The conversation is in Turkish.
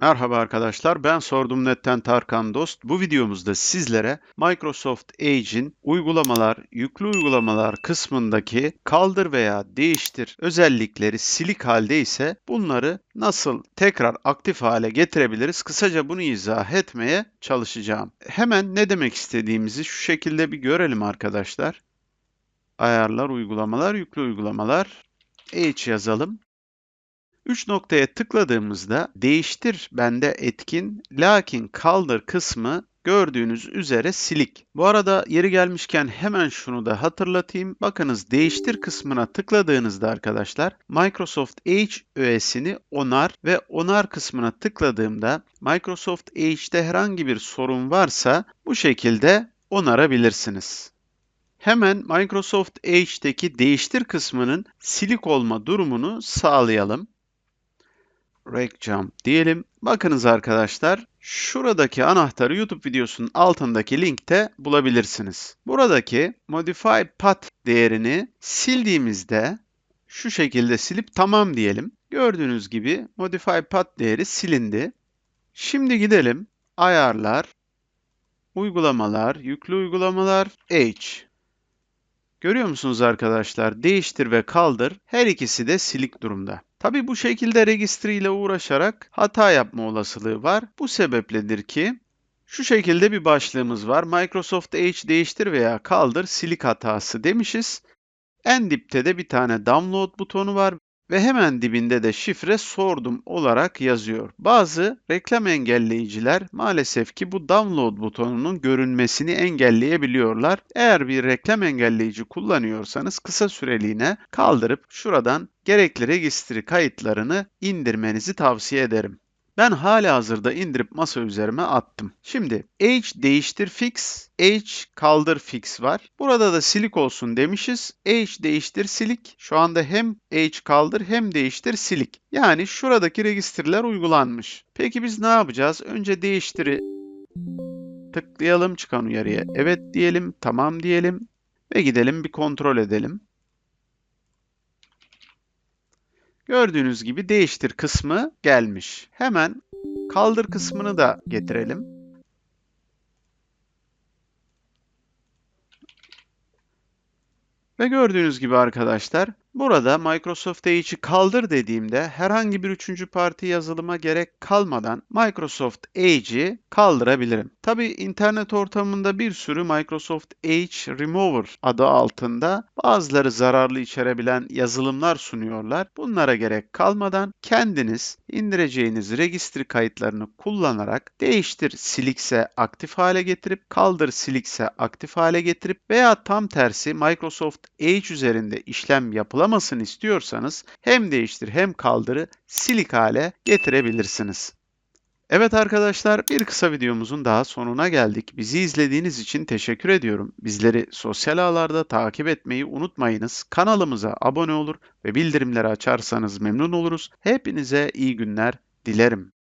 Merhaba arkadaşlar, ben Sordum Net'ten Tarkan Dost. Bu videomuzda sizlere Microsoft Edge'in uygulamalar, yüklü uygulamalar kısmındaki kaldır veya değiştir özellikleri silik halde ise bunları nasıl tekrar aktif hale getirebiliriz? Kısaca bunu izah etmeye çalışacağım. Hemen ne demek istediğimizi şu şekilde bir görelim arkadaşlar. Ayarlar, uygulamalar, yüklü uygulamalar. Edge yazalım. 3 noktaya tıkladığımızda değiştir bende etkin lakin kaldır kısmı gördüğünüz üzere silik. Bu arada yeri gelmişken hemen şunu da hatırlatayım. Bakınız değiştir kısmına tıkladığınızda arkadaşlar Microsoft Edge öğesini onar ve onar kısmına tıkladığımda Microsoft Edge'de herhangi bir sorun varsa bu şekilde onarabilirsiniz. Hemen Microsoft Edge'deki değiştir kısmının silik olma durumunu sağlayalım rec jump diyelim. Bakınız arkadaşlar, şuradaki anahtarı YouTube videosunun altındaki linkte bulabilirsiniz. Buradaki modify path değerini sildiğimizde şu şekilde silip tamam diyelim. Gördüğünüz gibi modify path değeri silindi. Şimdi gidelim ayarlar, uygulamalar, yüklü uygulamalar, H. Görüyor musunuz arkadaşlar? Değiştir ve kaldır her ikisi de silik durumda. Tabi bu şekilde registry ile uğraşarak hata yapma olasılığı var. Bu sebepledir ki şu şekilde bir başlığımız var. Microsoft Edge değiştir veya kaldır silik hatası demişiz. En dipte de bir tane download butonu var ve hemen dibinde de şifre sordum olarak yazıyor. Bazı reklam engelleyiciler maalesef ki bu download butonunun görünmesini engelleyebiliyorlar. Eğer bir reklam engelleyici kullanıyorsanız kısa süreliğine kaldırıp şuradan gerekli registri kayıtlarını indirmenizi tavsiye ederim. Ben hala hazırda indirip masa üzerime attım. Şimdi H değiştir fix, H kaldır fix var. Burada da silik olsun demişiz. H değiştir silik. Şu anda hem H kaldır hem değiştir silik. Yani şuradaki registerler uygulanmış. Peki biz ne yapacağız? Önce değiştiri tıklayalım çıkan uyarıya. Evet diyelim, tamam diyelim ve gidelim bir kontrol edelim. Gördüğünüz gibi değiştir kısmı gelmiş. Hemen kaldır kısmını da getirelim. Ve gördüğünüz gibi arkadaşlar Burada Microsoft Edge'i kaldır dediğimde herhangi bir üçüncü parti yazılıma gerek kalmadan Microsoft Edge'i kaldırabilirim. Tabi internet ortamında bir sürü Microsoft Edge Remover adı altında bazıları zararlı içerebilen yazılımlar sunuyorlar. Bunlara gerek kalmadan kendiniz indireceğiniz registri kayıtlarını kullanarak değiştir silikse aktif hale getirip kaldır silikse aktif hale getirip veya tam tersi Microsoft Edge üzerinde işlem yapılan uygulamasını istiyorsanız hem değiştir hem kaldırı silik hale getirebilirsiniz. Evet arkadaşlar bir kısa videomuzun daha sonuna geldik. Bizi izlediğiniz için teşekkür ediyorum. Bizleri sosyal ağlarda takip etmeyi unutmayınız. Kanalımıza abone olur ve bildirimleri açarsanız memnun oluruz. Hepinize iyi günler dilerim.